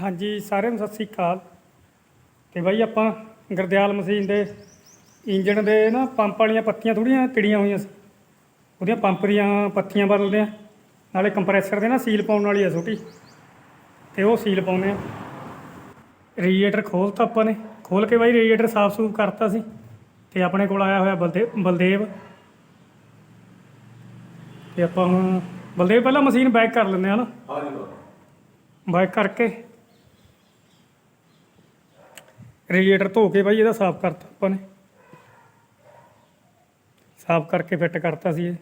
ਹਾਂਜੀ ਸਾਰਿਆਂ ਨੂੰ ਸਤਿ ਸ੍ਰੀ ਅਕਾਲ। ਤੇ ਬਾਈ ਆਪਾਂ ਗਰਦਿਆਲ ਮਸ਼ੀਨ ਦੇ ਇੰਜਣ ਦੇ ਨਾ ਪੰਪ ਵਾਲੀਆਂ ਪੱਤੀਆਂ ਥੋੜੀਆਂ ਤਿੜੀਆਂ ਹੋਈਆਂ ਸੀ। ਉਹਦੀਆਂ ਪੰਪ ਦੀਆਂ ਪੱਤੀਆਂ ਬਦਲਦੇ ਆ ਨਾਲੇ ਕੰਪਰੈਸਰ ਦੇ ਨਾ ਸੀਲ ਪਾਉਣ ਵਾਲੀ ਆ ਛੋਟੀ। ਤੇ ਉਹ ਸੀਲ ਪਾਉਂਦੇ ਆ ਰੇਡੀਏਟਰ ਖੋਲਤਾ ਆਪਾਂ ਨੇ। ਖੋਲ ਕੇ ਬਾਈ ਰੇਡੀਏਟਰ ਸਾਫ਼ ਸੂਫ ਕਰਤਾ ਸੀ। ਤੇ ਆਪਣੇ ਕੋਲ ਆਇਆ ਹੋਇਆ ਬਲਦੇ ਬਲਦੇਵ। ਤੇ ਆਪਾਂ ਹੁਣ ਬਲਦੇਵ ਪਹਿਲਾਂ ਮਸ਼ੀਨ ਬੈਕ ਕਰ ਲੈਂਦੇ ਆ ਨਾ। ਬੈਕ ਕਰਕੇ। ਰੇਡੀਏਟਰ ਧੋ ਕੇ ਬਾਈ ਇਹਦਾ ਸਾਫ਼ ਕਰਤਾ ਆਪਾਂ ਨੇ। ਸਾਫ਼ ਕਰਕੇ ਫਿੱਟ ਕਰਤਾ ਸੀ ਇਹ।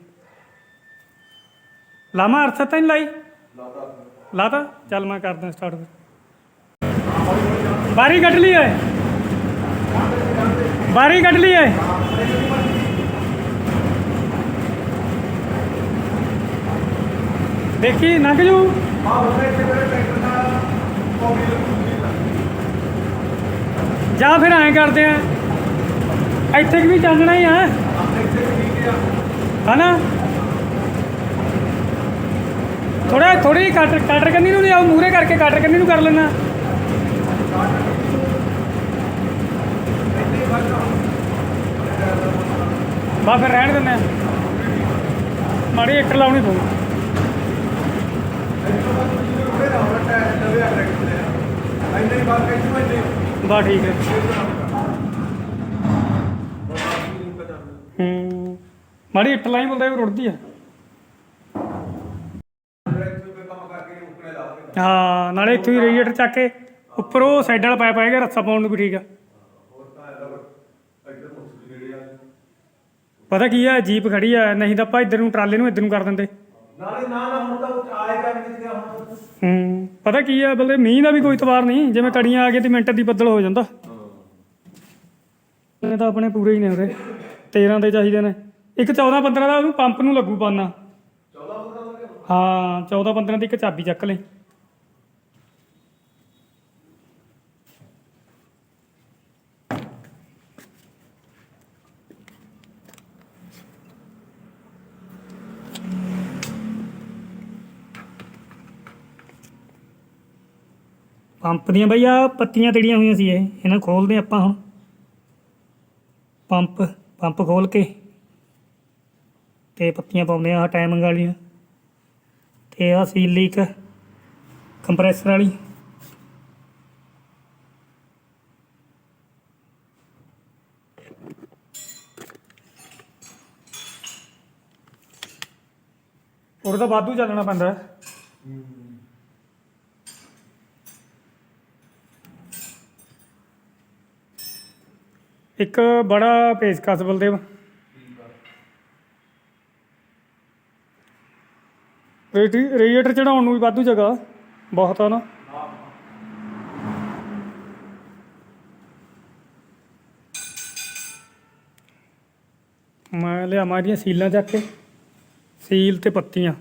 ਲਾਮਾ ਅਰਥ ਤਾਂ ਨਹੀਂ ਲਾਈ? ਲਾਤਾ। ਚੱਲ ਮੈਂ ਕਰਦਾ ਸਟਾਰਟ ਫਿਰ। ਬਾਰੀ ਕੱਢ ਲਈ ਓਏ। ਬਾਰੀ ਕੱਢ ਲਈ ਓਏ। ਦੇਖੀ, ਲੰਘ ਜੂ। ਜਾਂ ਫਿਰ ਐਂ ਕਰਦੇ ਆ, ਇੱਥੇ ਵੀ ਚਾਨਣਾ ਹੀ ਆ। ਹਨਾ? ਥੋੜਾ ਥੋੜੀ ਕੱਟ ਕੱਟਰ ਕੰਨੀ ਨੂੰ ਲਿਆਓ ਮੂਰੇ ਕਰਕੇ ਕੱਟਰ ਕੰਨੀ ਨੂੰ ਕਰ ਲੈਣਾ ਬਾ ਫਿਰ ਰਹਿਣ ਦਿੰਦੇ ਆ। ਮਾੜੀ ਇੱਕ ਲਾਉਣੀ ਪਊ। ਬਾ ਠੀਕ ਹੈ। ਹੂੰ। ਮਾੜੀ ਇੱਟ ਲਾਈ ਬੋਲਦਾ ਇਹ ਰੁੜਦੀ ਆ। ਹਾਂ ਨਾਲੇ ਇੱਥੋਂ ਹੀ ਰੇਡੀਏਟਰ ਚੱਕ ਕੇ ਉੱਪਰ ਉਹ ਸਾਈਡ ਵਾਲਾ ਪਾਇਪ ਆਏਗਾ ਰੱਸਾ ਪਾਉਣ ਨੂੰ ਵੀ ਠੀਕ ਆ। ਪਤਾ ਕੀ ਆ ਜੀਪ ਖੜੀ ਆ ਨਹੀਂ ਤਾਂ ਆਪਾਂ ਇੱਧਰ ਨੂੰ ਟਰਾਲੇ ਨੂੰ ਇੱਧਰ ਨੂੰ ਕਰ ਦਿੰਦੇ। ਨਾਲੇ ਨਾ ਨਾ ਹੁਣ ਤਾਂ ਆਏਗਾ ਨਹੀਂ ਕਿਤੇ ਹੁਣ। ਹੂੰ। ਪਤਾ ਕੀ ਆ ਬਲਦੇ ਮੀਂਹ ਦਾ ਵੀ ਕੋਈ ਤਵਾਰ ਨਹੀਂ। ਜਿਵੇਂ ਕੜੀਆਂ ਆ ਗਏ ਤੇ ਮਿੰਟ ਦੀ ਬੱਦਲ ਹੋ ਜਾਂਦਾ। ਇਹ ਤਾਂ ਆਪਣੇ ਪੂਰੇ ਹੀ ਨੇ ਉਰੇ। 13 ਦੇ ਚਾਹੀਦੇ ਨੇ। ਇੱਕ 14 15 ਦਾ ਉਹਨੂੰ ਪੰਪ ਨੂੰ ਲੱਗੂ ਪਾਨਾ 14 15 ਦਾ ਹਾਂ 14 15 ਦੀ ਇੱਕ ਚਾਬੀ ਚੱਕ ਲੈ। ਪੰਪ ਦੀਆਂ ਬਈ ਆ ਪੱਤੀਆਂ ਤੜੀਆਂ ਹੋਈਆਂ ਸੀ ਇਹ। ਇਹਨਾਂ ਖੋਲਦੇ ਆਪਾਂ ਹੁਣ। ਪੰਪ ਪੰਪ ਖੋਲ ਕੇ ਤੇ ਪੱਤੀਆਂ ਪਾਉਂਦੇ ਆ ਟਾਈਮਿੰਗ ਵਾਲੀਆਂ। ਤੇ ਆ ਸੀਲ ਲੀਕ ਕੰਪਰੈਸਰ ਵਾਲੀ। ਉਹਦਾ ਵਾਧੂ ਚੱਲਣਾ ਪੈਂਦਾ। ਹੈ। ਇੱਕ ਬੜਾ ਪੇਚਕਸ ਬਲਦੇਵ। ਰੇਡੀ ਰੇਡੀਏਟਰ ਚੜਾਉਣ ਨੂੰ ਵੀ ਵਾਧੂ ਜਗ੍ਹਾ ਬਹੁਤ ਆ ਨਾ। ਮੈਂ ਲਿਆਵਾਂ ਇਹਦੀਆਂ ਸੀਲਾਂ ਚੱਕ ਕੇ। ਸੀਲ ਤੇ ਪੱਤੀਆਂ।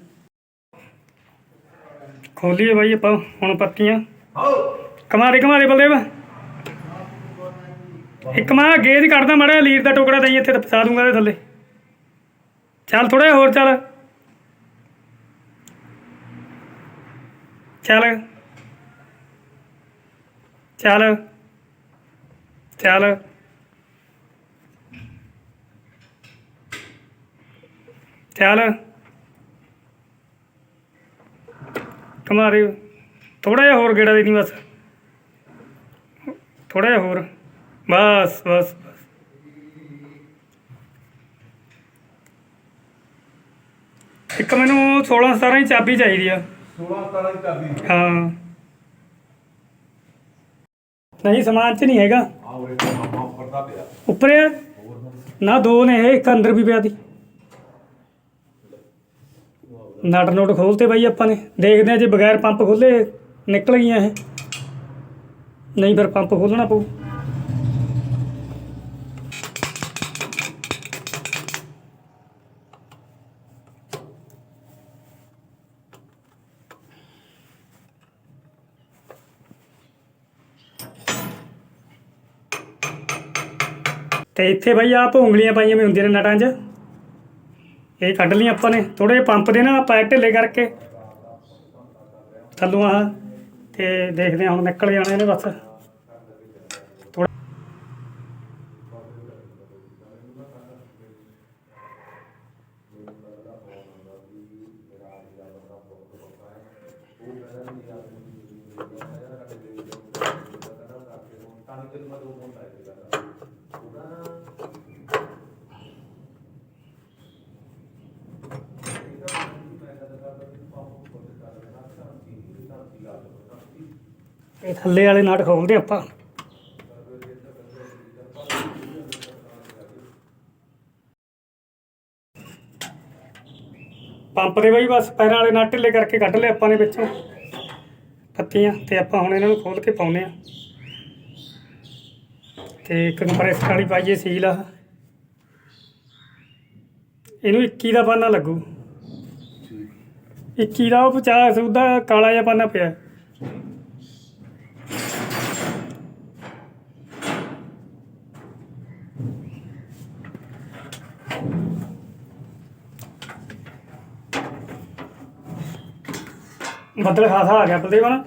ਖੋਲੀਏ ਬਾਈ ਆਪਾਂ ਹੁਣ ਪੱਤੀਆਂ। ਆਓ। ਕਮਾਰੇ ਕਮਾਰੇ ਬਲਦੇਵ। ਇੱਕ ਮੈਂ ਗੇਜ ਕੱਢਦਾ ਮੜਾ ਲੀਰ ਦਾ ਟੁਕੜਾ ਦਈ ਇੱਥੇ ਫਸਾ ਦੂੰਗਾ ਇਹਦੇ ਥੱਲੇ। ਚੱਲ ਥੋੜਾ ਹੋਰ ਚੱਲ। ਚੱਲ। ਚੱਲ। ਚੱਲ। ਚੱਲ। ਕਮਾਰੇ ਥੋੜਾ ਜਿਹਾ ਹੋਰ ਗੇੜਾ ਦੇ ਦੀ ਬਸ। ਥੋੜਾ ਜਿਹਾ ਹੋਰ। ਬਸ ਬਸ। ਇੱਕ ਮੈਨੂੰ 16 17 ਦੀ ਚਾਬੀ ਚਾਹੀਦੀ ਆ। 16 17 ਦੀ ਚਾਬੀ ਹਾਂ। ਨਹੀਂ ਸਮਾਨ ਚ ਨਹੀਂ ਹੈਗਾ। ਉੱਪਰ ਦਾ ਪਿਆ। ਉੱਪਰ ਆ? ਨਾ। ਦੋ ਨੇ ਇੱਕ ਅੰਦਰ ਵੀ ਪਿਆ ਦੀ ਨਟ ਨੋਟ ਖੋਲਤੇ ਬਾਈ ਆਪਾਂ ਨੇ। ਦੇਖਦੇ ਆ ਜੇ ਬਗੈਰ ਪੰਪ ਖੋਲੇ ਨਿਕਲ ਗਈਆਂ ਇਹ। ਨਹੀਂ ਫਿਰ ਪੰਪ ਖੋਲਣਾ ਪਊ। ਤੇ ਇੱਥੇ ਬਾਈ ਆਹ ਭੋਂਗਲੀਆਂ ਪਾਈਆਂ ਵੀ ਹੁੰਦੀਆਂ ਨੇ ਨਟਾਂ 'ਚ। ਇਹ ਕੱਢ ਲਈਆਂ ਆਪਾਂ ਨੇ। ਥੋੜੇ ਪੰਪ ਦੇ ਨਾ ਪੈਰ ਢਿੱਲੇ ਕਰਕੇ। ਥੱਲੋਂ ਆਹ ਤੇ ਦੇਖਦੇ ਹਾਂ ਹੁਣ ਨਿਕਲ ਜਾਣੇ ਨੇ ਬਸ ਥੋੜਾ ਇਹ ਥੱਲੇ ਵਾਲੇ ਨਾਟ ਖੋਲਦੇ ਆਪਾਂ। ਪੰਪ ਦੇ ਬਾਈ ਬਸ ਪੈਰਾਂ ਵਾਲੇ ਨਟ ਢਿੱਲੇ ਕਰਕੇ ਕੱਢ ਲਏ ਆਪਾਂ ਨੇ ਵਿੱਚੋਂ। ਪੱਤੀਆਂ ਤੇ ਆਪਾਂ ਹੁਣ ਇਹਨਾਂ ਨੂੰ ਖੋਲ ਕੇ ਪਾਉਨੇ ਆ ਤੇ ਕੰਪਰੈਸਰ ਵਾਲੀ ਪਾਈਏ ਸੀਲ ਆ ਇਹਨੂੰ 21 ਦਾ ਪਾਨਾ ਲੱਗੂ। 21 ਦਾ ਉਹ 50 ਉਹਦਾ ਕਾਲਾ ਜਿਹਾ ਪਾਨਾ ਪਿਆ। ਬੱਦਲ ਖਾਸਾ ਆ ਗਿਆ ਬਲਦੇਵ ਨਾ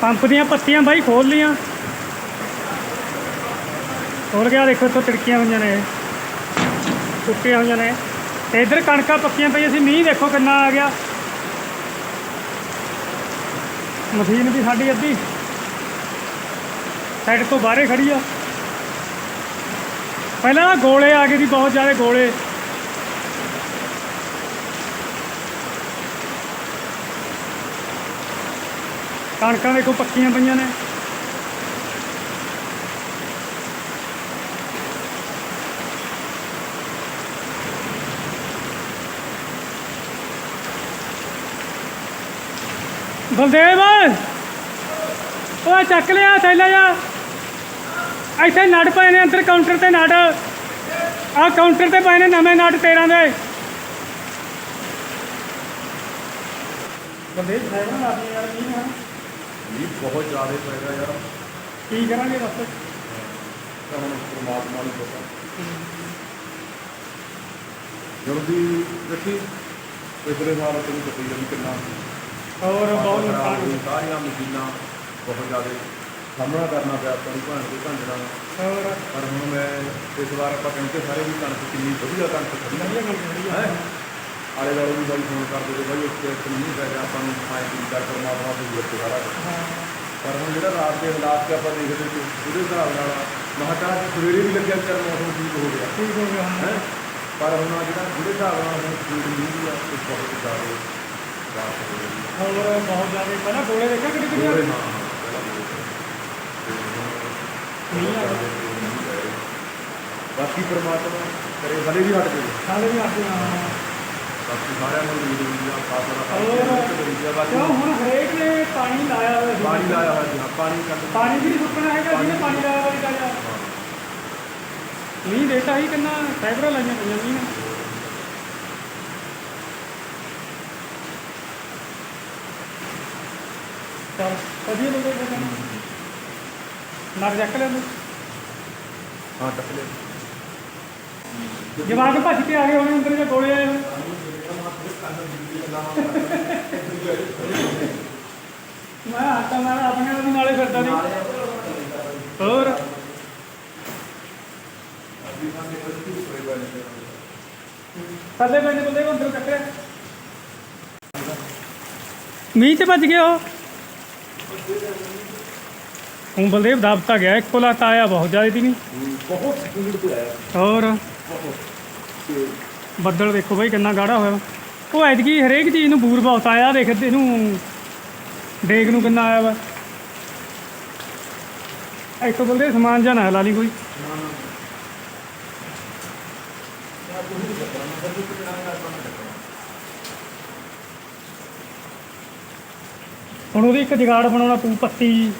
ਪੰਪ ਦੀਆਂ ਪੱਤੀਆਂ ਬਾਈ ਖੋਲ ਲੀਆਂ ਖੋਲ ਗਿਆ ਦੇਖੋ ਇੱਥੋਂ ਤਿੜਕੀਆਂ ਹੋਈਆਂ ਨੇ। ਟੁੱਟੀਆਂ ਹੋਈਆਂ ਨੇ। ਤੇ ਇਧਰ ਕਣਕਾਂ ਪੱਕੀਆਂ ਪਈਆਂ ਸੀ, ਮੀਂਹ ਦੇਖੋ ਕਿੰਨਾ ਆ ਗਿਆ। ਮਸ਼ੀਨ ਵੀ ਸਾਡੀ ਅੱਧੀ। ਸਾਈਡ ਤੋਂ ਬਾਹਰੇ ਖੜੀ ਆ। ਪਹਿਲਾਂ ਗੋਲੇ ਆ ਗਏ ਸੀ, ਬਹੁਤ ਜ਼ਿਆਦਾ ਗੋਲੇ। ਕਣਕਾਂ ਦੇਖੋ ਪੱਕੀਆਂ ਪਈਆਂ ਨੇ। ਬਲਦੇਵ! ਉਹ ਚੱਕ ਲਿਆ ਥੈਲਾ ਜਾ। ਇੱਥੇ ਨੜ ਪਏ ਨੇ ਅੰਦਰ ਕਾਊਂਟਰ ਤੇ ਨੜ ਆਹ ਕਾਊਂਟਰ ਤੇ ਪਏ ਨੇ ਨਵੇਂ ਨੜ 13 ਦੇ। ਬਲਦੇਵ ਸਾਈਡ ਆਪਣੀ ਯਾਰ, ਕੀ ਨਾ ਇਹ ਬਹੁਤ ਜ਼ਿਆਦਾ ਪੈਗਾ ਯਾਰ। ਕੀ ਕਰਾਂਗੇ ਬਸ ਤਾਂ ਹੁਣ ਪਰਮਾਤਮਾ ਨੂੰ ਪਤਾ। ਜਲਦੀ ਦੇਖੀ। ਪਿਛਲੇ ਸਾਲ ਤੋਂ ਪਤੀ ਜਦ ਕਿੰਨਾ ਹੋਰ ਬਹੁਤ ਨੁਕਸਾਨ ਸਾਰੀਆਂ ਮਸ਼ੀਨਾਂ ਬਹੁਤ ਜ਼ਿਆਦਾ ਸਾਹਮਣਾ ਕਰਨਾ ਪਿਆ ਆਪਾਂ ਨੂੰ ਭਾਣ ਦੇ ਹੋਰ? ਪਰ ਹੁਣ ਮੈਂ ਇਸ ਵਾਰ ਆਪਾਂ ਕਹਿੰਦੇ ਸਾਰੇ ਵੀ ਕਣਕ ਕਿੰਨੀ ਵਧੀਆ ਕਣਕ ਖੜੀ ਹੈ? ਆਲੇ ਵਾਲੇ ਵੀ ਬਾਈ ਫੋਨ ਕਰਦੇ ਤੇ ਬਾਈ ਇੱਕ ਇੱਕ ਨਹੀਂ ਗਿਆ ਆਪਾਂ ਨੂੰ ਆਏ ਕੀ ਕਰ ਪਰਮਾਤਮਾ ਤੋਂ ਜੁੜ ਸਾਰਾ ਕੁਛ। ਹਾਂ। ਪਰ ਹੁਣ ਜਿਹੜਾ ਰਾਤ ਦੇ ਹਾਲਾਤ ਤੇ ਆਪਾਂ ਦੇਖਦੇ ਸੀ ਉਹਦੇ ਹਿਸਾਬ ਨਾਲ ਮਹਾਕਾਲ ਸਵੇਰੇ ਵੀ ਲੱਗਿਆ ਚੱਲ ਮੌਸਮ ਠੀਕ ਹੋ ਗਿਆ। ਠੀਕ ਹੋ ਗਿਆ ਹੈ। ਹਾਂ? ਪਰ ਹੁਣ ਆਹ ਜਿਹੜਾ ਜਿਹੜੇ ਹਿਸਾਬ ਨਾਲ ਹੁਣ ਸਪੀਡ ਨਹੀਂ ਆ ਤੇ ਬਹੁਤ ਜ਼ਿਆਦਾ ਰਾਤ ਹੋ ਗਈ ਹੋਰ ਬਹੁਤ ਜ਼ਿਆਦਾ ਪਹਿਲਾਂ ਗੋਲੇ ਦੇਖਿਆ ਕਿੱਡੀ ਕਿੱਡੀ ਆ? ਹਾਂ ਰਿਹਾ। ਬਾਕੀ ਪਰਮਾਤਮਾ ਕਰੇ ਹਲੇ ਵੀ ਹਟ ਗਏ। ਹਾਲੇ ਵੀ ਹਾਂ। ਬਾਕੀ ਸਾਰਿਆਂ ਨੂੰ ਹੁੰਦੀ ਆ ਫਾਸਲਾ ਹੋਰ। ਕਰੀ ਆ ਬਾਕੀ ਕਿਉਂ ਹੁਣ ਹਰੇਕ ਨੇ ਪਾਣੀ ਲਾਇਆ ਹੋਇਆ ਸੀ? ਪਾਣੀ ਲਾਇਆ ਹੋਇਆ ਸੀ ਹਾਂ, ਪਾਣੀ ਕੱਢ ਪਾਣੀ ਵੀ ਨਹੀਂ ਸੁੱਕਣਾ ਹੈਗਾ ਜਿਹਨੇ ਪਾਣੀ ਲਾਇਆ ਹੋਇਆ ਸੀ ਜਾ ਹਾਂ। ਮੀਂਹ ਦੇਤਾ ਹੀ ਕਿੰਨਾ ਫਾਈਬਰਾਂ ਲਾਈਆਂ ਪਈਆਂ ਮੀਂਹ। ਨੇ ਚਲ ਵਧੀਆ ਬੰਦੇ ਬੰਦੇ ਨਰ ਚੱਕ ਲਿਆ ਤੂੰ ਹਾਂ ਟੱਕ ਲਿਆ। ਜਵਾਕ ਭੱਜ ਕੇ ਆ ਗਏ ਹੋਣੇ ਅੰਦਰ ਜੇ ਗੋਲੇ ਆਏ ਹੋਏ ਮੈਂ ਆਟਾ ਮਾਰ ਆਪਣੇ ਨਾਲ ਨਾਲੇ ਫਿਰਦਾ ਨਹੀਂ ਹੋਰ? ਥੱਲੇ ਪੈਣੇ ਬੰਦੇ ਕੋ ਅੰਦਰ ਕੱਟਿਆ ਮੀਂਹ ਚ ਭੱਜ ਗਿਆ ਉਹ। ਹੁਣ ਬਲਦੇਵ ਦਾਬਤਾ ਗਿਆ ਇੱਕੋ ਲੱਤ ਆਇਆ ਬਹੁਤ ਜ਼ਿਆਦਾ ਦੀ ਨਹੀਂ। ਬਹੁਤ ਸਪੀਡ ਤੇ ਆਇਆ। ਹੋਰ? ਤੇ ਬੱਦਲ ਦੇਖੋ ਬਾਈ ਕਿੰਨਾ ਗਾੜਾ ਹੋਇਆ। ਉਹ ਐਤਕੀ ਹਰੇਕ ਚੀਜ਼ ਨੂੰ ਬੂਰ ਬਹੁਤ ਆਇਆ ਦੇਖ ਇਹਨੂੰ ਡੇਕ ਨੂੰ ਕਿੰਨਾ ਆਇਆ ਵਾ। ਇੱਥੋਂ ਬਲਦੇ ਸਮਾਨ ਜਾਂ ਨਾ ਲਾ ਲਈ ਕੋਈ। ਹੁਣ ਉਹਦੀ ਇੱਕ ਜਗਾੜ ਬਣਾਉਣਾ ਪੂ ਪੱਤੀ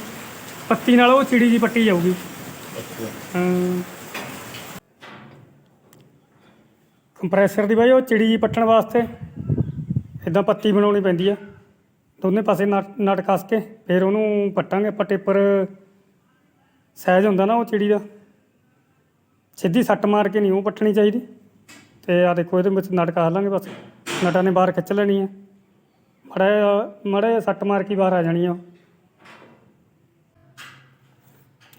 ਪੱਤੀ ਨਾਲ ਉਹ ਚਿੜੀ ਜੀ ਪੱਟੀ ਜਾਊਗੀ। ਅੱਛਾ। ਹਾਂ। ਕੰਪਰੈਸਰ ਦੀ ਬਾਈ, ਉਹ ਚਿੜੀ ਪੱਟਣ ਵਾਸਤੇ ਇਦਾਂ ਪੱਤੀ ਬਣਾਉਣੀ ਪੈਂਦੀ ਆ। ਦੋਨੇ ਪਾਸੇ ਨਟ ਨਟ ਕੱਸ ਕੇ ਫਿਰ ਉਹਨੂੰ ਪੱਟਾਂਗੇ, ਆਪਾਂ ਟੇਪਰ ਸਾਈਜ਼ ਹੁੰਦਾ ਨਾ ਉਹ ਚਿੜੀ ਦਾ। ਸਿੱਧੀ ਸੱਟ ਮਾਰ ਕੇ ਨਹੀਂ ਉਹ ਪੱਟਣੀ ਚਾਹੀਦੀ। ਤੇ ਆ ਦੇਖੋ, ਇਹਦੇ ਵਿੱਚ ਨਟ ਕਰ ਲਾਂਗੇ ਬਸ। ਨਟਾਂ ਨੇ ਬਾਹਰ ਖਿੱਚ ਲੈਣੀ ਹੈ ਮੜਾ ਮੜਾ ਸੱਟ ਮਾਰ ਕੇ ਬਾਹਰ ਆ ਜਾਣੀ ਆ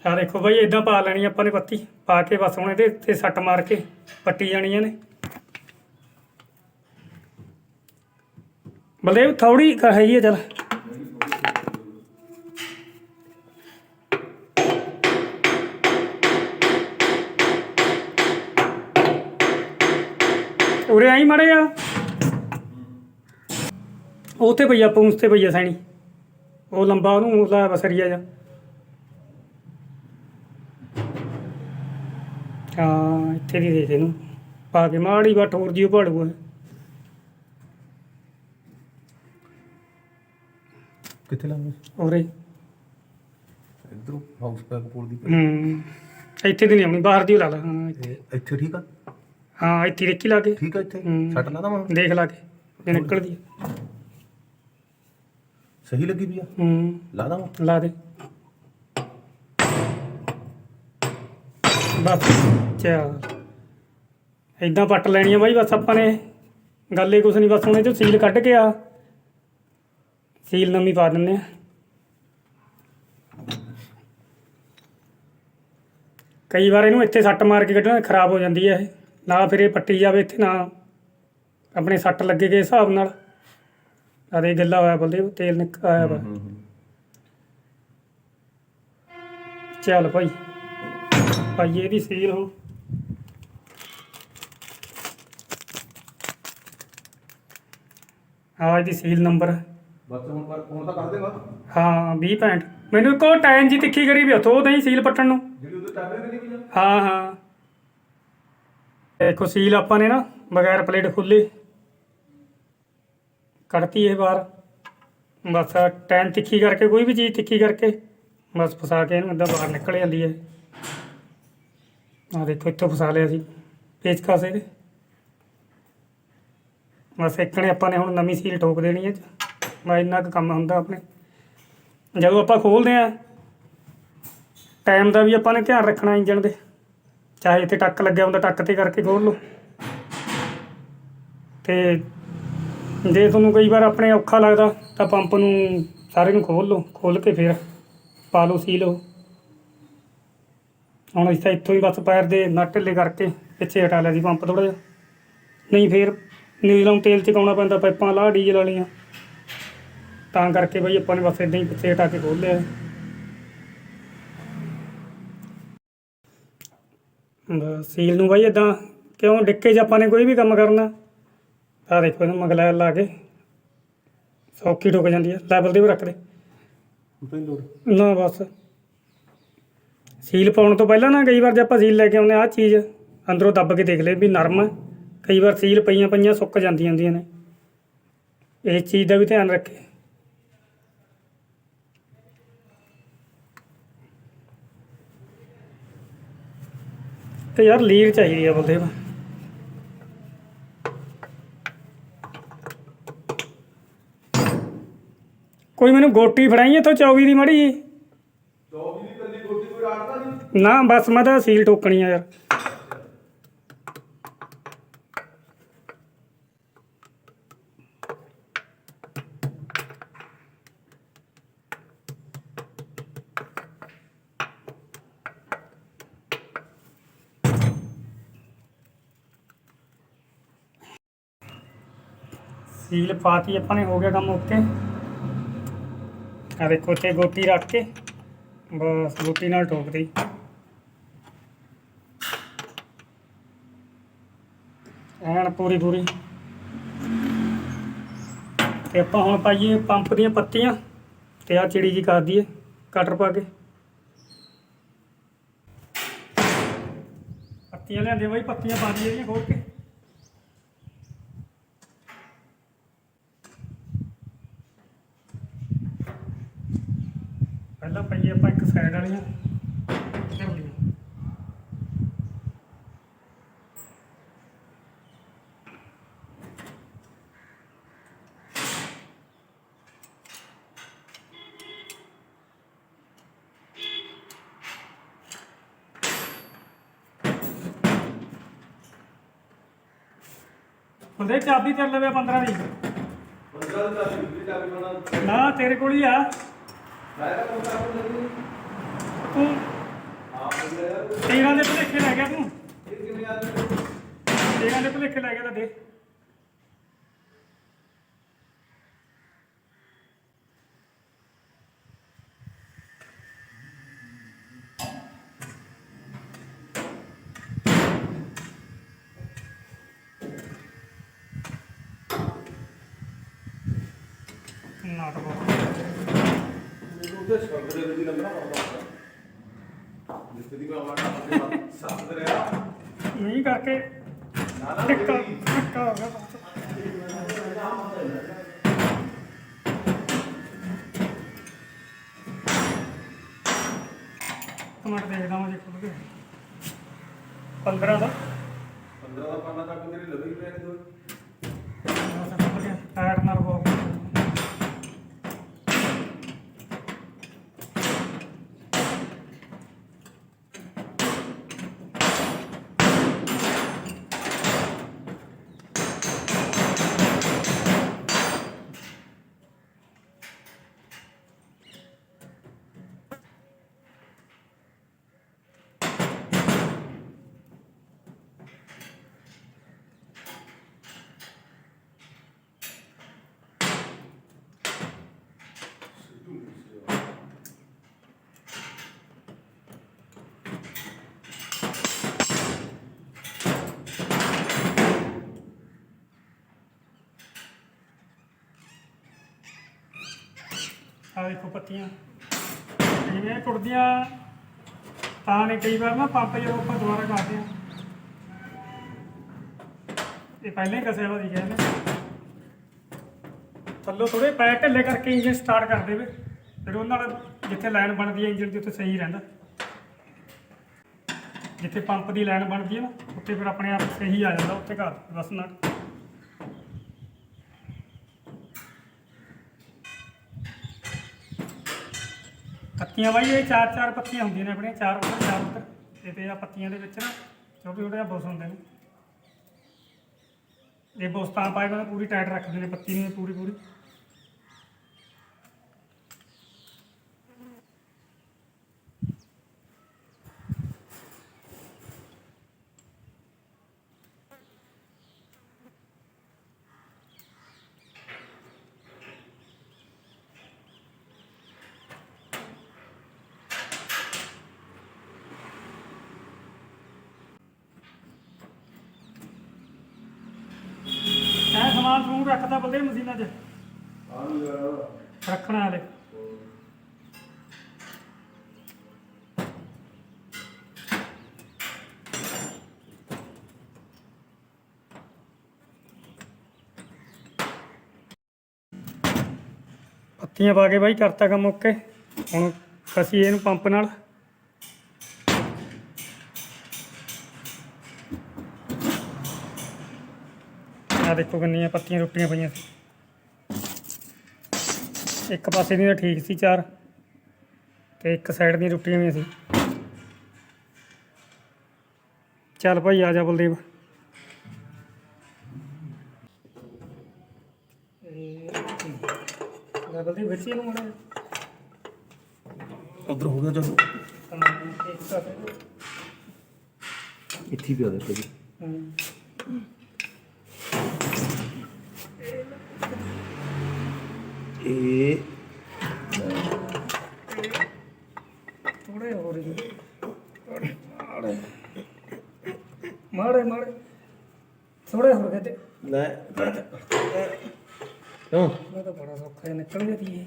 ਆ ਦੇਖੋ ਬਾਈ ਇਦਾਂ ਪਾ ਲੈਣੀ ਆਪਾਂ ਨੇ ਪੱਤੀ। ਪਾ ਕੇ ਬਸ ਹੁਣ ਇਹਦੇ ਉੱਤੇ ਸੱਟ ਮਾਰ ਕੇ ਪੱਟੀ ਜਾਣੀਆਂ ਨੇ ਬਲਦੇਵ ਥੋੜੀ ਹੈਗੀ ਹੈ ਚਲ। ਉਰੇ ਆਈ ਮੜੇ ਆ ਉੱਥੇ ਪਈਆ ਪੂੰਛ ਤੇ ਪਈਆ ਸੈਣੀ। ਉਹ ਲੰਬਾ ਉਹਨੂੰ ਲਾਇਆ ਬਸਰੀਆ ਜਾ ਹਾਂ, ਇੱਥੇ ਦੀ ਦੇ ਦੇ ਇਹਨੂੰ। ਪਾ ਕੇ ਮਾੜੀ ਬਾ ਠੋਰ ਜੀ ਭਾੜੂਆ ਕਿੱਥੇ ਲਾਉਂਗੇ? ਉਰੇ ਇਧਰੋਂ ਹਾਊਸ ਪੈਕ ਕੋਲ ਦੀ ਹੂੰ ਇੱਥੇ ਦੀ ਨਹੀਂ ਆਉਣੀ ਬਾਹਰ ਦੀ ਓ ਲਾ ਲਾ। ਹਾਂ ਇੱਥੇ। ਇੱਥੇ ਠੀਕ ਆ? ਹਾਂ ਇੱਥੇ ਦੇਖੀ ਲਾ ਕੇ। ਠੀਕ ਆ ਇੱਥੇ? ਹੂੰ। ਛੱਡ ਲਾ ਦਵਾਂ। ਦੇਖ ਲਾ ਕੇ ਜੇ ਨਿਕਲਦੀ ਆ। ਸਹੀ ਲੱਗੀ ਵੀ ਆ? ਹੂੰ। ਲਾ ਦਵਾਂ। ਲਾ ਦੇ। ਬਸ ਚੱਲ। ਇਦਾਂ ਪੱਟ ਲੈਣੀ ਆ ਬਾਈ ਬਸ ਆਪਾਂ ਨੇ। ਗੱਲ ਹੀ ਕੁਛ ਨਹੀਂ ਬਸ ਹੁਣ ਇਹ ਚੋਂ ਸੀਲ ਕੱਢ ਕੇ ਆ। ਸੀਲ ਨਵੀਂ ਪਾ ਦਿੰਦੇ ਆ। ਕਈ ਵਾਰ ਇਹਨੂੰ ਇੱਥੇ ਸੱਟ ਮਾਰ ਕੇ ਕੱਢਣਾ ਖਰਾਬ ਹੋ ਜਾਂਦੀ ਹੈ ਇਹ। ਨਾ ਫਿਰ ਇਹ ਪੱਟੀ ਜਾਵੇ ਇੱਥੇ ਨਾ ਆਪਣੇ ਸੱਟ ਲੱਗੇ ਕੇ ਹਿਸਾਬ ਨਾਲ। ਆਦੇ ਗੱਲਾ ਹੋਇਆ ਬਲਦੇ ਤੇਲ ਨਿਕ ਆਇਆ ਵਾ। ਚੱਲ ਭਾਈ। ਭਾਈ ਇਹਦੀ ਸੀਲ ਹੋ। ਆ ਇਹਦੀ ਸੀਲ ਨੰਬਰ। ਬਸ ਹੁਣ ਕਰ ਹੁਣ ਤਾਂ ਕਰ ਦੇਗਾ। ਹਾਂ 20 ਪੈਂਟ ਮੈਨੂੰ ਇੱਕੋ ਟਾਈਮ ਜੀ ਤਿੱਖੀ ਕਰੀ ਵੀ ਹੱਥੋਂ ਨਹੀਂ ਸੀਲ ਪੱਟਣ ਨੂੰ। ਜਿਹੜੀ ਉਹਦੇ ਹਾਂ ਹਾਂ। ਦੇਖੋ ਸੀਲ ਆਪਾਂ ਨੇ ਨਾ ਬਗੈਰ ਪਲੇਟ ਖੁੱਲੀ ਕੱਢਤੀ ਇਹ ਬਾਹਰ। ਬਸ ਟਾਈਮ ਤਿੱਖੀ ਕਰਕੇ ਕੋਈ ਵੀ ਚੀਜ਼ ਤਿੱਖੀ ਕਰਕੇ ਬਸ ਫਸਾ ਕੇ ਇਹਨੂੰ ਇੱਦਾਂ ਬਾਹਰ ਨਿਕਲ ਜਾਂਦੀ ਹੈ। ਆ ਦੇਖੋ ਇੱਥੋਂ ਫਸਾ ਲਿਆ ਸੀ। ਪੇਚਕਸ ਇਹਦੇ। ਬਸ ਇੱਕਣੇ ਆਪਾਂ ਨੇ ਹੁਣ ਨਵੀਂ ਸੀਲ ਠੋਕ ਦੇਣੀ ਹੈ। ਮੈਂ ਇੰਨਾ ਕੁ ਕੰਮ ਹੁੰਦਾ ਆਪਣੇ। ਜਦੋਂ ਆਪਾਂ ਖੋਲਦੇ ਆ ਟਾਈਮ ਦਾ ਵੀ ਆਪਾਂ ਨੇ ਧਿਆਨ ਰੱਖਣਾ ਇੰਜਣ ਦੇ ਚਾਹੇ ਇੱਥੇ ਟੱਕ ਲੱਗਿਆ ਹੁੰਦਾ, ਟੱਕ ਤੇ ਕਰਕੇ ਖੋਲ ਲਓ। ਤੇ ਜੇ ਤੁਹਾਨੂੰ ਕਈ ਵਾਰ ਆਪਣੇ ਔਖਾ ਲੱਗਦਾ, ਤਾਂ ਪੰਪ ਨੂੰ ਸਾਰੇ ਨੂੰ ਖੋਲ ਲਓ ਖੋਲ ਕੇ ਫਿਰ ਪਾ ਲਓ ਸੀ ਲਓ ਹੁਣ ਇਸ ਤਾਂ ਇੱਥੋਂ ਹੀ ਬਸ ਪੈਰ ਦੇ ਨਟ ਢਿੱਲੇ ਕਰਕੇ ਪਿੱਛੇ ਹਟਾ ਲਿਆ ਸੀ ਪੰਪ ਥੋੜਾ ਜਿਹਾ। ਨਹੀਂ ਫਿਰ ਨੀਲਮ ਤੇਲ ਚਕਾਉਣਾ ਪੈਂਦਾ, ਪਾਈਪਾਂ ਲਾ ਡੀਜ਼ਲ ਵਾਲੀਆਂ। ਤਾਂ ਕਰਕੇ ਬਈ ਆਪਾਂ ਨੇ ਬਸ ਇਦਾਂ ਹੀ ਪਿੱਛੇ ਹਟਾ ਕੇ ਖੋਲ ਲਿਆ। ਸੀਲ ਨੂੰ ਬਾਈ ਇਦਾਂ ਕਿਉਂ ਡਿੱਕੇ 'ਚ ਆਪਾਂ ਨੇ ਕੋਈ ਵੀ ਕੰਮ ਕਰਨਾ। ਆ ਦੇਖੋ ਇਹਨੂੰ ਮਗਲਾ ਲਾ ਕੇ ਸੌਖੀ ਠੁਕ ਜਾਂਦੀ ਹੈ ਲੈਵਲ ਤੇ ਵੀ ਰੱਖ ਦੇ। ਨਾ ਬਸ। ਸੀਲ ਪਾਉਣ ਤੋਂ ਪਹਿਲਾਂ ਨਾ ਕਈ ਵਾਰ ਜੇ ਆਪਾਂ ਸੀਲ ਲੈ ਕੇ ਆਉਂਦੇ ਆ ਚੀਜ਼ ਅੰਦਰੋਂ ਦੱਬ ਕੇ ਦੇਖ ਲੈ ਵੀ ਨਰਮ ਹੈ ਕਈ ਵਾਰ ਸੀਲ ਪਈਆਂ ਪਈਆਂ ਸੁੱਕ ਜਾਂਦੀਆਂ ਹੁੰਦੀਆਂ ਨੇ। ਇਸ ਚੀਜ਼ ਦਾ ਵੀ ਧਿਆਨ ਰੱਖੇ। ਤੇ ਯਾਰ ਲੀਰ ਚਾਹੀਦੀ ਆ ਬਲਦੇਵ ਕੋਈ ਮੈਨੂੰ ਗੋਟੀ ਫੜਾਈ ਇੱਥੋਂ 24 ਦੀ ਮੜੀ ਜੀ? 24 ਦੀ ਕੱਲੀ ਗੋਟੀ ਕੋਈ ਆੜਦਾ ਨਹੀਂ? ਨਾ ਬਸ ਮੈਂ ਤਾਂ ਸੀਲ ਠੋਕਣੀ ਆ ਯਾਰ। ਸੀਲ ਪਾਤੀ ਆਪਾਂ ਨੇ, ਹੋ ਗਿਆ ਕੰਮ ਓਕੇ ਆ ਦੇਖੋ ਤੇ ਗੋਟੀ ਰੱਖ ਕੇ, ਬਸ ਗੋਟੀ ਨਾਲ ਠੋਕ ਦੇ ਐਨ ਪੂਰੀ ਪੂਰੀ। ਤੇ ਆਪਾਂ ਹੁਣ ਪਾਈਏ ਪੰਪ ਦੀਆਂ ਪੱਤੀਆਂ, ਤੇ ਆ ਚਿੜੀ ਜੀ ਕਰ ਦਈਏ ਕਟਰ ਪਾ ਕੇ। ਪੱਤੀਆਂ ਲਿਆਂਦੇ ਬਾਈ, ਪੱਤੀਆਂ ਪਾ ਦਈਏ ਇਹਦੀਆਂ ਖੋਲ ਕੇ। ਪਹਿਲਾਂ ਪਈਏ ਆਪਾਂ ਇੱਕ ਸਾਈਡ ਵਾਲੀਆਂ। ਫਿਰ ਵਾਲੀਆਂ ਹੁੰਦੇ ਚਾਬੀ ਤੇ ਲਵੇ 15 ਦੀ ਬੰਦਾ ਦਾ ਚਾਬੀ ਨਾ ਤੇਰੇ ਕੋਲ ਹੀ ਆ। ਤਾਂ। ਕੋਈ ਕੰਮ ਨਹੀਂ ਤੂੰ ਆਪ ਬੰਦੇ ਯਾਰ 13 ਦੇ ਭੁਲੇਖੇ ਲੈ ਗਿਆ ਤੂੰ। 13 ਦੇ ਭੁਲੇਖੇ ਲੈ ਗਿਆ ਤਾਂ ਦੇ ਨਾਟਕ ਮੈਨੂੰ ਉਹਦੇ ਸ਼ਬਦ ਦੇ ਰਿਹਾ ਨਹੀਂ ਕਰਕੇ ਨਾ ਨਾ ਟਿੱਕਾ ਟਿੱਕਾ ਹੋ ਗਿਆ ਮਿੰਟ ਦੇਖਦਾ ਮੈਂ ਜੇ ਖੁੱਲ ਗਿਆ। 15 ਦਾ। 15 ਦਾ ਪੰਨਾ ਤੱਕ ਤੇਰੀ ਲੱਗੀ ਪਏ ਨੇ ਦੋ ਬਸ ਖੁੱਲ ਗਿਆ ਟਾਇਰ ਨਾਲ ਬਹੁਤ ਆ ਦੇਖੋ ਪੱਤੀਆਂ ਜਿਵੇਂ ਟੁੱਟਦੀਆਂ, ਤਾਂ ਨੇ ਕਈ ਵਾਰ ਨਾ ਪੰਪ ਜਦੋਂ ਆਪਾਂ ਦੁਬਾਰਾ ਕਰਦੇ ਆ ਇਹ ਪਹਿਲਾਂ ਹੀ ਕਸਿਆ ਵਾ ਦਿਖਿਆ ਨੇ। ਥੱਲੋਂ ਥੋੜੇ ਪੈਰ ਢਿੱਲੇ ਕਰਕੇ ਇੰਜਨ ਸਟਾਰਟ ਕਰ ਦੇਵੇ। ਫਿਰ ਉਹਨਾਂ ਨਾਲ ਜਿੱਥੇ ਲਾਈਨ ਬਣਦੀ ਹੈ ਇੰਜਨ ਦੀ ਉੱਥੇ ਸਹੀ ਰਹਿੰਦਾ। ਜਿੱਥੇ ਪੰਪ ਦੀ ਲਾਈਨ ਬਣਦੀ ਹੈ ਨਾ, ਉੱਥੇ ਫਿਰ ਆਪਣੇ ਆਪ ਸਹੀ ਆ ਜਾਂਦਾ, ਉੱਥੇ ਘਰ ਬਸ ਨਾ ਪੱਤੀਆਂ ਬਾਈ, ਇਹ ਚਾਰ ਚਾਰ ਪੱਤੀਆਂ ਹੁੰਦੀਆਂ ਨੇ ਆਪਣੀਆਂ, ਚਾਰ ਉੱਧਰ ਚਾਰ ਉੱਧਰ ਤੇ ਤੇ ਆ ਪੱਤੀਆਂ ਦੇ ਵਿੱਚ ਨਾ ਛੋਟੇ ਛੋਟੇ ਆ ਬੁੱਸ ਹੁੰਦੇ ਨੇ। ਇਹ ਬੁੱਸ ਤਾਂ ਪਾਏ ਮੈਂ ਪੂਰੀ ਟਾਈਟ ਰੱਖਦੇ ਨੇ, ਪੱਤੀ ਨੂੰ ਪੂਰੀ ਪੂਰੀ ਸਮੂਨ ਰੱਖਦਾ ਬਲਦੇ ਮਸ਼ੀਨਾਂ 'ਚ? ਰੱਖਣ ਵਾਲੇ ਪੱਤੀਆਂ ਪਾ ਕੇ ਬਾਈ ਕਰਤਾ ਕੰਮ ਓਕੇ। ਹੁਣ ਕਸੀ ਇਹਨੂੰ ਪੰਪ ਨਾਲ। ਦੇਖੋ ਕਿੰਨੀਆਂ ਪੱਤੀਆਂ ਟੁੱਟੀਆਂ ਪਈਆਂ ਸੀ। ਇੱਕ ਪਾਸੇ ਦੀਆਂ ਠੀਕ ਸੀ ਚਾਰ ਤੇ ਇੱਕ ਸਾਈਡ ਦੀਆਂ ਟੁੱਟੀਆਂ ਹੋਈਆਂ ਸੀ। ਚੱਲ ਭਾਈ ਆ ਜਾ ਬਲਦੇਵ। ਲੈ ਬਲਦੇਵ ਵਿੱਚ ਹੀ ਇਹਨੂੰ ਮੜਾ ਉਧਰ ਹੋ ਗਿਆ ਤਾਂ ਇੱਥੇ ਪਿਆ ਦੇਖੋ ਜੀ। ਹਮ, ਇਹ ਥੋੜੇ ਹੋਰ ਜੀ ਮਾੜੇ ਮਾੜੇ ਥੋੜੇ ਹੋਰ ਗਏ ਤੇ ਲੈ ਕਿਉਂ ਮੈਂ ਤਾਂ ਬੜਾ ਸੌਖਾ ਨਿਕਲ ਗਿਆ ਤੀ ਇਹ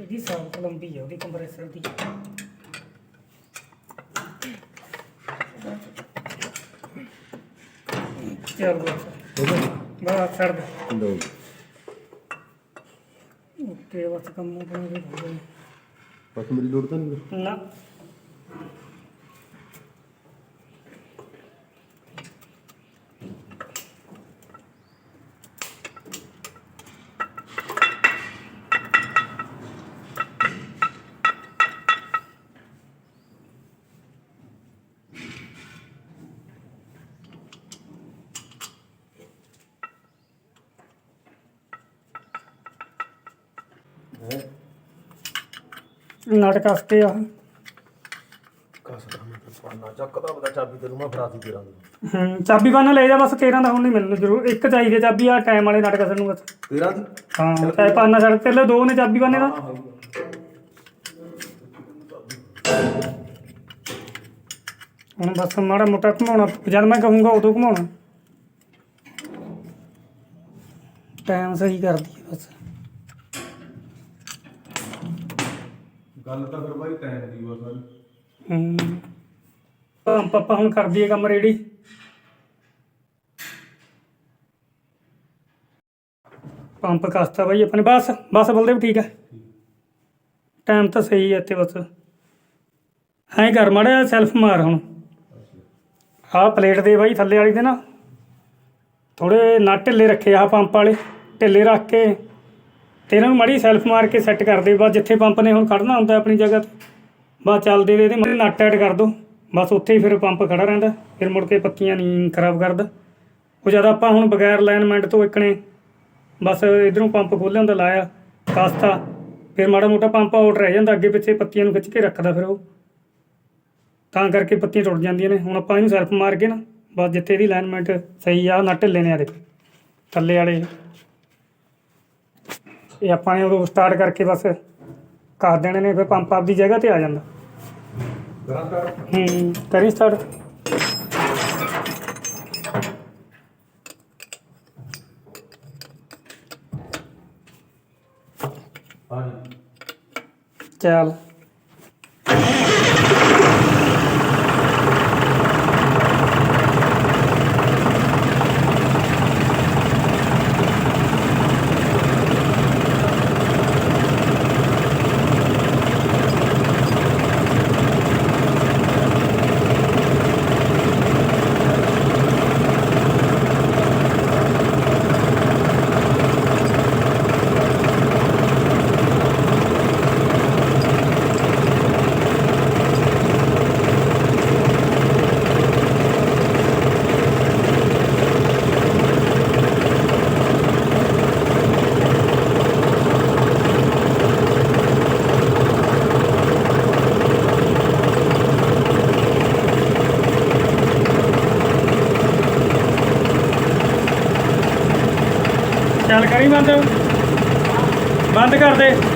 ਇਹਦੀ ਸਾਫ਼ ਲੰਬੀ ਆ ਉਹਦੀ ਕੰਪਰੈਸਰ ਦੀ ਚੱਲ ਬਸ ਬਸ ਛੱਡ ਦੇ ਬਸ ਕੰਮ ਨੂੰ ਬਣਾ ਹੋ ਬਸ ਮੇਰੀ ਲੋੜ ਤਾਂ ਨਹੀਂ। ਨਾ। ਹੈ ਨਟ ਕੱਸ ਕੇ ਆ ਕਸਦਾ ਮੈਂ ਤਾਂ ਪਾਣਾ ਚੱਕਦਾ ਬਦਾ ਚਾਬੀ ਤੈਨੂੰ ਮੈਂ ਫੜਾਤੀ ਤੇਰਾ। ਦੀ ਹੂੰ ਚਾਬੀ ਬੰਨ ਲੈ ਜਾ ਬਸ 13 ਦਾ ਹੁਣ ਨਹੀਂ ਮੈਨੂੰ ਜ਼ਰੂਰ। ਇੱਕ ਚਾਹੀਦੀ ਹੈ ਚਾਬੀ ਆ ਟਾਈਮ ਵਾਲੇ ਨਟ ਕੱਸਣ ਨੂੰ ਬਸ। ਤੇਰਾ ਦੀ? ਹਾਂ ਚਾਹੇ ਪਾਨਾ ਛੱਡ ਤੇ ਲੈ ਦੋ ਨੇ ਚਾਬੀ ਬੰਨੇ ਦਾ। ਹੁਣ ਬਸ ਮਾੜਾ ਮੋਟਾ ਘੁਮਾਉਣਾ ਜਦ ਮੈਂ ਕਹੂੰਗਾ ਉਦੋਂ ਘੁਮਾਉਣਾ। ਟਾਈਮ ਸਹੀ ਕਰਦੀ ਹੈ ਬਸ। ਗੱਲ ਤਾਂ ਫਿਰ ਬਾਈ ਟਾਈਮ ਦੀ ਵਾ ਸਾਰੀ ਹੂੰ। ਪੰਪ ਆਪਾਂ ਹੁਣ ਕਰ ਦਈਏ ਕੰਮ ਰੈਡੀ ਪੰਪ ਕਸਤਾ ਬਾਈ ਆਪਣੇ ਬਸ ਬਸ ਬੋਲਦੇ ਵੀ ਠੀਕ ਹੈ। ਟਾਈਮ ਤਾਂ ਸਹੀ ਹੈ ਇੱਥੇ ਬਸ। ਐਂ ਕਰ ਮਾੜਾ ਸੈਲਫ ਮਾਰ ਹੁਣ। ਆਹ ਪਲੇਟ ਦੇ ਬਾਈ ਥੱਲੇ ਵਾਲੀ ਦੇ ਨਾ। ਥੋੜੇ ਨਾ ਢਿੱਲੇ ਰੱਖੇ ਆ ਪੰਪ ਵਾਲੇ। ਢਿੱਲੇ ਰੱਖ ਕੇ ਤੇ ਇਹਨਾਂ ਨੂੰ ਮਾੜੀ ਸੈਲਫ ਮਾਰ ਕੇ ਸੈੱਟ ਕਰਦੇ ਬਸ ਜਿੱਥੇ ਪੰਪ ਨੇ ਹੁਣ ਖੜਨਾ ਹੁੰਦਾ ਆਪਣੀ ਜਗ੍ਹਾ ਤੇ, ਬਸ ਚੱਲਦੇ ਦੇ ਇਹਦੇ ਮੂਹਰੇ ਨਟ ਐਡ ਕਰ ਦੋ। ਬਸ ਉੱਥੇ ਹੀ ਫਿਰ ਪੰਪ ਖੜਾ ਰਹਿੰਦਾ, ਫਿਰ ਮੁੜ ਕੇ ਪੱਤੀਆਂ ਨਹੀਂ ਖਰਾਬ ਕਰਦਾ। ਉਹ ਜਦ ਆਪਾਂ ਹੁਣ ਬਗੈਰ ਅਲਾਈਨਮੈਂਟ ਤੋਂ ਇੱਕਣੇ ਬਸ ਇਧਰੋਂ ਪੰਪ ਖੋਲ੍ਹਿਆ ਹੁੰਦਾ, ਲਾਇਆ, ਕਾਸਤਾ, ਫਿਰ ਮਾੜਾ ਮੋਟਾ ਪੰਪ ਆਊਟ ਰਹਿ ਜਾਂਦਾ, ਅੱਗੇ ਪਿੱਛੇ ਪੱਤੀਆਂ ਨੂੰ ਖਿੱਚ ਕੇ ਰੱਖਦਾ ਫਿਰ ਉਹ। ਤਾਂ ਕਰਕੇ ਪੱਤੀਆਂ ਟੁੱਟ ਜਾਂਦੀਆਂ ਨੇ। ਹੁਣ ਆਪਾਂ ਇਹਨੂੰ ਸੈਲਫ ਮਾਰ ਕੇ ਨਾ, ਬਸ ਜਿੱਥੇ ਇਹਦੀ ਅਲਾਈਨਮੈਂਟ ਸਹੀ ਆ ਨਾ ਢਿੱਲੇ ਨੇ ਆ ਦੇ ਥੱਲੇ ਵਾਲੇ। ਇਹ ਆਪਾਂ ਨੇ ਉਦੋਂ ਸਟਾਰਟ ਕਰਕੇ ਬਸ ਕਰ ਦੇਣੇ ਨੇ ਫਿਰ ਪੰਪ ਆਪਦੀ ਜਗ੍ਹਾ ਤੇ ਆ ਜਾਂਦਾ। ਕਰਾਂ ਕਰ ਹੂੰ ਕਰੀ ਸਟਾਰਟ ਚੱਲ। ਚੱਲ ਬੰਦ। ਬੰਦ ਕਰ ਦੇ।